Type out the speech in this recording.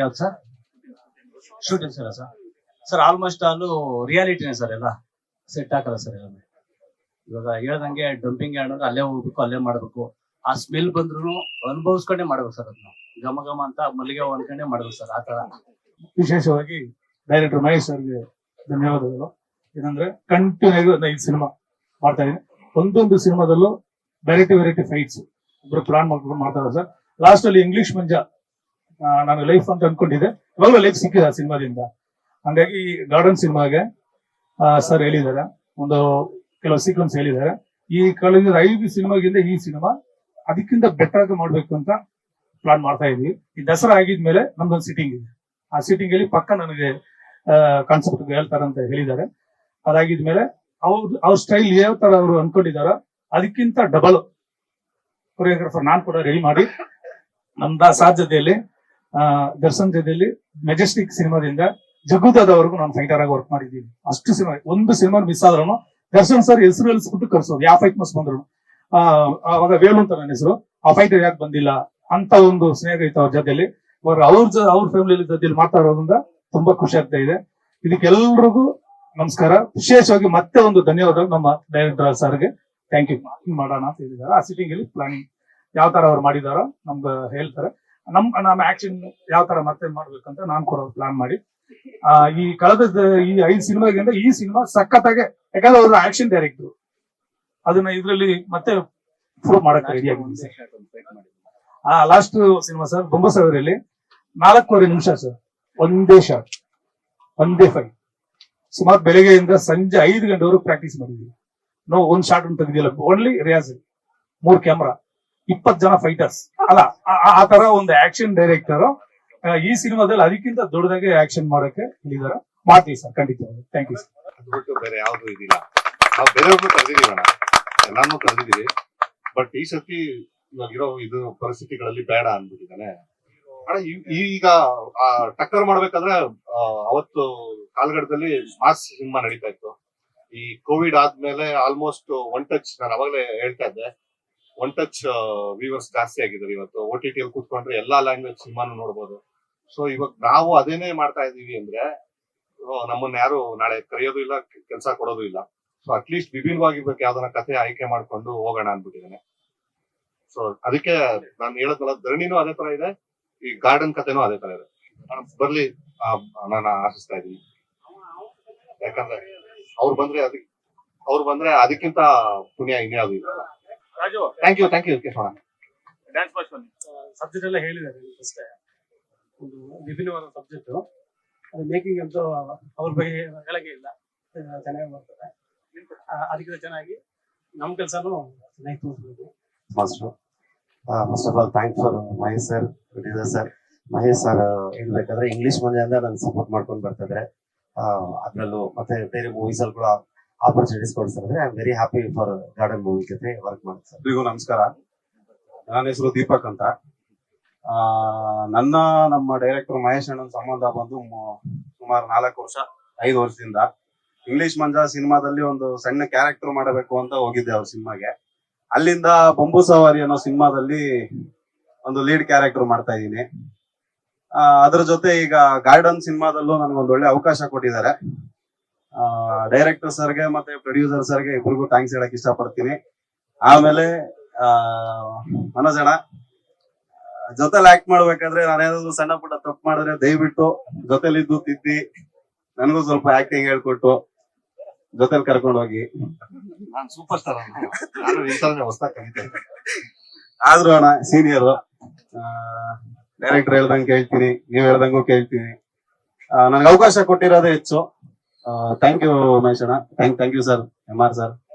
ಯಾವ್ದು sir? Shooting sir sir sir almost all ರಿಯಾಲಿಟಿನೇ sir ಎಲ್ಲ. Set ಹಾಕಲ್ಲ ಸರ್ ಎಲ್ಲ. ಇವಾಗ ಹೇಳ್ದಂಗೆ ಡಂಪಿಂಗ್ ಯಾರ್ಡ್ ಅಲ್ಲೇ ಹೋಗ್ಬೇಕು, ಅಲ್ಲೇ ಮಾಡ್ಬೇಕು. ಆ ಸ್ಮೆಲ್ ಬಂದ್ರು ಅನುಭವಿಸ್ಕೊಂಡೇ ಮಾಡ್ಬೇಕು ಸರ್ ಅದನ್ನ. ಘಮ ಘಮ ಅಂತ ಮಲ್ಲಿಗೆ ಹೂ ಅನ್ಕೊಂಡೇ ಮಾಡ್ಬೇಕು ಸರ್ ಆ ತರ ವಿಶೇಷವಾಗಿ ಡೈರೆಕ್ಟರ್ ಮಹೇಶ್ ಸರ್ಗೆ ಧನ್ಯವಾದಗಳು. ಏನಂದ್ರೆ ಕಂಟಿನ್ಯೂ ಆಗಿ ಐದು ಸಿನಿಮಾ ಮಾಡ್ತಾ ಇದ್ದೀನಿ. ಒಂದೊಂದು ಸಿನಿಮಾದಲ್ಲೂ ವೆರೈಟಿ ವೆರೈಟಿ ಫೈಟ್ಸ್ ಒಬ್ರು ಪ್ಲಾನ್ ಮಾಡ್ಕೊಂಡು ಮಾಡ್ತಾರೆ ಸರ್ ಲಾಸ್ಟ್ ಅಲ್ಲಿ ಇಂಗ್ಲಿಷ್ ಮಂಜ. ನಾನು ಲೈಫ್ ಅಂತ ಅನ್ಕೊಂಡಿದ್ದೆ. ಇವಾಗಲೂ ಲೈಫ್ ಸಿಕ್ಕಿದೆ ಆ ಸಿನಿಮಾದಿಂದ. ಹಂಗಾಗಿ ಗಾರ್ಡನ್ ಸಿನಿಮಾಗೆ ಸರ್ ಹೇಳಿದ್ದಾರೆ. ಒಂದು ಕೆಲವು ಸೀಕ್ವೆನ್ಸ್ ಹೇಳಿದ್ದಾರೆ. ಈ ಕಳೆದ ಐದು ಸಿನಿಮಾಗಿಂದ ಈ ಸಿನಿಮಾ ಅದಕ್ಕಿಂತ ಬೆಟರ್ ಆಗಿ ಮಾಡ್ಬೇಕು ಅಂತ ಪ್ಲಾನ್ ಮಾಡ್ತಾ ಇದೀವಿ ಈ ದಸರಾ ಆಗಿದ್ಮೇಲೆ ನಮ್ದೊಂದು ಸಿಟ್ಟಿಂಗ್ ಇದೆ. ಆ ಸಿಟ್ಟಿಂಗ್ ಅಲ್ಲಿ ಪಕ್ಕ ನನಗೆ ಕಾನ್ಸೆಪ್ಟ್ ಹೇಳ್ತಾರೆ ಅಂತ ಹೇಳಿದ್ದಾರೆ. ಅದಾಗಿದ್ಮೇಲೆ ಅವ್ರ ಅವ್ರ ಸ್ಟೈಲ್ ಯಾವ ತರ ಅವರು ಅನ್ಕೊಂಡಿದಾರ ಅದಕ್ಕಿಂತ ಡಬಲ್ ಕೊರಿಯೋಗ್ರಾಫರ್ ನಾನ್ ಕೂಡ ರೆಡಿ ಮಾಡಿ. ನಮ್ದ ಸಾಧ್ಯತೆಯಲ್ಲಿ ದರ್ಶನ್ ಜೊತೆಯಲ್ಲಿ ಮೆಜೆಸ್ಟಿಕ್ ಸಿನಿಮಾದಿಂದ ಜಗ್ಗುದಾದವರೆಗೂ ನಾನು ಫೈಟರ್ ಆಗಿ ವರ್ಕ್ ಮಾಡಿದ್ದೀನಿ. ಅಷ್ಟು ಸಿನಿಮಾ, ಒಂದು ಸಿನಿಮಾ ಮಿಸ್ ಆದ್ರೂ ದರ್ಶನ್ ಸರ್ ಹೆಸರು ಎಲ್ಸ್ಬಿಟ್ಟು ಕರ್ಸೋದು, ಯಾವ ಫೈಟ್ ಮಸ್ ಬಂದ್ರು ಅವಾಗ ವೇಲು ಅಂತ ನನ್ನ ಹೆಸರು, ಆ ಫೈಟರ್ ಯಾಕೆ ಬಂದಿಲ್ಲ ಅಂತ ಒಂದು ಸ್ನೇಹ ಇತ್ತು ಅವ್ರ ಜೊತೆಲಿ ಅವ್ರು, ಅವ್ರ ಅವ್ರ ಫ್ಯಾಮಿಲಿ ಜೊತೆಲಿ ಮಾತಾಡೋದ್ರಿಂದ ತುಂಬಾ ಖುಷಿ ಆಗ್ತಾ ಇದೆ. ಇದಕ್ಕೆಲ್ರಿಗೂ ನಮಸ್ಕಾರ. ವಿಶೇಷವಾಗಿ ಮತ್ತೆ ಒಂದು ಧನ್ಯವಾದ ನಮ್ಮ ಡೈರೆಕ್ಟರ್ ಸರ್ಗೆ ಥ್ಯಾಂಕ್ ಯು ಮಾಡೋಣ ಅಂತ ಹೇಳಿದ್ದಾರೆ. ಆ ಸಿಟಿಂಗ್ ಅಲ್ಲಿ ಪ್ಲಾನಿಂಗ್ ಯಾವ ತರ ಅವ್ರು ಮಾಡಿದಾರೋ ನಮ್ಗೆ ಹೇಳ್ತಾರೆ. ನಮ್ ನಮ್ಮ ಆಕ್ಷನ್ ಯಾವ ತರ ಮತ್ತೆ ಮಾಡ್ಬೇಕಂತ ನಾನು ಕೂಡ ಪ್ಲಾನ್ ಮಾಡಿ. ಆ, ಈ ಕಳೆದ ಈ ಐದು ಸಿನಿಮಾಗಿಂತ ಈ ಸಿನಿಮಾ ಸಖತ್ತಾಗೆ ಯಾಕಂದ್ರೆ ಅವ್ರ ಆಕ್ಷನ್ ಡೈರೆಕ್ಟ್ರು ಅದನ್ನ ಇದ್ರಲ್ಲಿ ಮತ್ತೆ ಪ್ರೂವ್ ಮಾಡಕ್ ರೆಡಿ ಆಗಿದೆ ಆ ಲಾಸ್ಟ್ ಸಿನಿಮಾ ಸರ್ ಬೊಂಬಸವರಲ್ಲಿ ನಾಲ್ಕೂವರೆ ನಿಮಿಷ ಸರ್ ಒಂದೇ ಶಾರ್ಟ್ ಒಂದೇ ಫೈ ಸುಮಾರು ಬೆಳಗ್ಗೆಯಿಂದ ಸಂಜೆ ಐದು ಗಂಟೆವರೆಗೂ ಪ್ರಾಕ್ಟೀಸ್ ಮಾಡಿದ್ವಿ. ನಾವು ಒಂದ್ ಶಾಟ್ ತೆಗೆದಿಲ್ಲ ಓನ್ಲಿ ರಿಯಾಜ್ ಮೂರ್ ಕ್ಯಾಮ್ರಾ ಇಪ್ಪತ್ ಜನ ಫೈಟರ್ಸ್ ಅಲ್ಲ ಆ- ತರ ಒಂದು ಆಕ್ಷನ್ ಡೈರೆಕ್ಟರ್ ಈ ಸಿನಿಮಾದಲ್ಲಿ ಅದಕ್ಕಿಂತ ದೊಡ್ಡದಾಗಿ ಆಕ್ಷನ್ ಮಾಡಕ್ಕೆ ಹೇಳಿದಾರೆ ಮಾಡ್ತೀವಿ ಸರ್ ಖಂಡಿತ ಥ್ಯಾಂಕ್ ಯು ಸರ್ ಬೇರೆ ಯಾವ್ದು ಇದಿಲ್ಲ. ಬಟ್ ಈ ಸತಿ ಇವಾಗ ಇರೋ ಇದು ಪರಿಸ್ಥಿತಿಗಳಲ್ಲಿ ಬೇಡ ಅಂದ್ಬಿಟ್ಟಿದ್ದಾನೆ. ಈಗ ಆ, ಟಕ್ಕರ್ ಮಾಡ್ಬೇಕಂದ್ರೆ ಆ, ಅವತ್ತು ಕಾಲ್ಗಡದಲ್ಲಿ ಮಾಸ್ ಸಿನಿಮಾ ನಡೀತಾ ಇತ್ತು. ಈ ಕೋವಿಡ್ ಆದ್ಮೇಲೆ ಆಲ್ಮೋಸ್ಟ್ ಒನ್ ಟಚ್ ನಾನು ಅವಾಗಲೇ ಹೇಳ್ತಾ ಇದ್ದೆ. ಒನ್ ಟಚ್ ವ್ಯೂವರ್ಸ್ ಜಾಸ್ತಿ ಆಗಿದ್ದಾರೆ ಇವತ್ತು. ಓ ಟಿ ಟಿಯಲ್ಲಿ ಕೂತ್ಕೊಂಡ್ರೆ ಎಲ್ಲಾ ಲ್ಯಾಂಗ್ವೇಜ್ ಸಿನಿಮಾನು ನೋಡ್ಬೋದು. ಸೊ ಇವಾಗ ನಾವು ಅದೇನೇ ಮಾಡ್ತಾ ಇದೀವಿ ಅಂದ್ರೆ ನಮ್ಮನ್ನ ಯಾರು ನಾಳೆ ಕರೆಯೋದು ಇಲ್ಲ, ಕೆಲಸ ಕೊಡೋದು ಇಲ್ಲ. ಸೊ ಅಟ್ಲೀಸ್ಟ್ ವಿಭಿನ್ನವಾಗಿರ್ಬೇಕು ಯಾವ್ದನ್ನ ಕಥೆ ಆಯ್ಕೆ ಮಾಡ್ಕೊಂಡು ಹೋಗೋಣ ಅನ್ಬಿಟ್ಟಿದ್ದೇನೆ ಸೊ ಅದಕ್ಕೆ ನಾನು ಹೇಳೋದಲ್ಲ, ಧರಣಿನೂ ಅದೇ ತರ ಇದೆ, ಈ ಗಾರ್ಡನ್ ಕಥೆನೂ ಅದೇ ತರ ಇದೆ. ಬರ್ಲಿ ನಾನು ಆಶಿಸ್ತಾ ಇದ್ದೀನಿ. ಯಾಕಂದ್ರೆ ಅವ್ರು ಬಂದ್ರೆ ಅದಕ್ಕೆ ಅವ್ರು ಬಂದ್ರೆ ಅದಕ್ಕಿಂತ ಪುಣ್ಯ ಇನ್ಯಾವುದು ಇಲ್ಲ. Raju. Thank you thank you ಕೇಶೋಣ dance subject ಎಲ್ಲ ಹೇಳಿದ್ದಾರೆ ಅಷ್ಟೇ ಒಂದು ವಿಭಿನ್ನವಾದ ಸಬ್ಜೆಕ್ಟ್ ಅದು ಮೇಕಿಂಗ್ ಅಂತೂ ಅವ್ರ ಬಗ್ಗೆ ಹೇಳಗೆ ಇಲ್ಲ. ಚೆನ್ನಾಗಿ ಮಾಡ್ತಾರೆ. ಅದಕ್ಕಿಂತ ಚೆನ್ನಾಗಿ ನಮ್ಮ ಕೆಲಸನೂ ಚೆನ್ನಾಗಿ ತೋರಿಸ್ಬೋದು. Master first of all thank for Mahesh sir producer sir Mahesh sir ಹೇಳ್ಬೇಕಾದ್ರೆ ಇಂಗ್ಲಿಷ್ ಮಂದಿಯಿಂದ ನಂಗೆ ಸಪೋರ್ಟ್ ಮಾಡ್ಕೊಂಡು ಬರ್ತಿದ್ರೆ. ಅದರಲ್ಲೂ ಮತ್ತೆ ಬೇರೆ ಮೂವೀಸ್ ಅಲ್ಲಿ ಕೂಡ ಆಪರ್ಚುನಿಟೀಸ್ ಕೊಡ್ತಾರೆ I am very happy for garden movie ಜೊತೆ ವರ್ಕ್ ಮಾಡ್ತಾರೆ ಎಲ್ರಿಗೂ ನಮಸ್ಕಾರ. ನನ್ನ ಹೆಸರು ದೀಪಕ್ ಅಂತ. ಆ, ನನ್ನ ನಮ್ಮ ಡೈರೆಕ್ಟರ್ ಮಹೇಶ್ ಅಣ್ಣನ ಸಂಬಂಧ ಬಂದು ಸುಮಾರು ನಾಲ್ಕು ವರ್ಷ ಐದು ವರ್ಷದಿಂದ ಇಂಗ್ಲಿಷ್ ಮಂಜ ಸಿನಿಮಾದಲ್ಲಿ ಒಂದು ಸಣ್ಣ ಕ್ಯಾರೆಕ್ಟರ್ ಮಾಡಬೇಕು ಅಂತ ಹೋಗಿದ್ದೆ ಅವ್ರ ಸಿನಿಮಾಗೆ. ಅಲ್ಲಿಂದ ಬೊಂಬು ಸವಾರಿ ಅನ್ನೋ ಸಿನಿಮಾದಲ್ಲಿ ಒಂದು ಲೀಡ್ ಕ್ಯಾರೆಕ್ಟರ್ ಮಾಡ್ತಾ ಇದ್ದೀನಿ. ಅದ್ರ ಜೊತೆ ಈಗ ಗಾರ್ಡನ್ ಸಿನಿಮಾದಲ್ಲೂ ನನಗೊಂದು ಒಳ್ಳೆ ಅವಕಾಶ ಕೊಟ್ಟಿದ್ದಾರೆ. ಡೈರೆಕ್ಟರ್ ಸರ್ಗೆ ಮತ್ತೆ ಪ್ರೊಡ್ಯೂಸರ್ ಸರ್ಗೆ ಇಬ್ರಿಗೂ ಥ್ಯಾಂಕ್ಸ್ ಹೇಳಕ್ ಇಷ್ಟಪಡ್ತೀನಿ. ಆಮೇಲೆ ಆ ಮನೋಜ್ ಅಣ್ಣ ಜೊತೆಲಿ ಆಕ್ಟ್ ಮಾಡ್ಬೇಕಾದ್ರೆ ನಾನೇನಾದ್ರು ಸಣ್ಣ ಪುಟ್ಟ ತಪ್ಪು ಮಾಡಿದ್ರೆ ದಯವಿಟ್ಟು ಜೊತೆಲಿದ್ದು ತಿದ್ದಿ ನನಗೂ ಸ್ವಲ್ಪ ಆಕ್ಟಿಂಗ್ ಹೇಳ್ಕೊಟ್ಟು ಜೊತೆಲಿ ಕರ್ಕೊಂಡು ಹೋಗಿ ನಾನು ಸೂಪರ್ ಸ್ಟಾರ್ ಆದ್ರೂ ಅಣ್ಣ ಸೀನಿಯರ್ ಡೈರೆಕ್ಟರ್ ಹೇಳ್ದಂಗೆ ಕೇಳ್ತೀನಿ ನೀವ್ ಹೇಳ್ದಂಗೂ ಕೇಳ್ತೀನಿ. ನನಗೆ ಅವಕಾಶ ಕೊಟ್ಟಿರೋದೇ ಹೆಚ್ಚು. ಥ್ಯಾಂಕ್ ಯು ಮಹೇಶ್ ಅಣ್ಣ thank thank you sir M R sir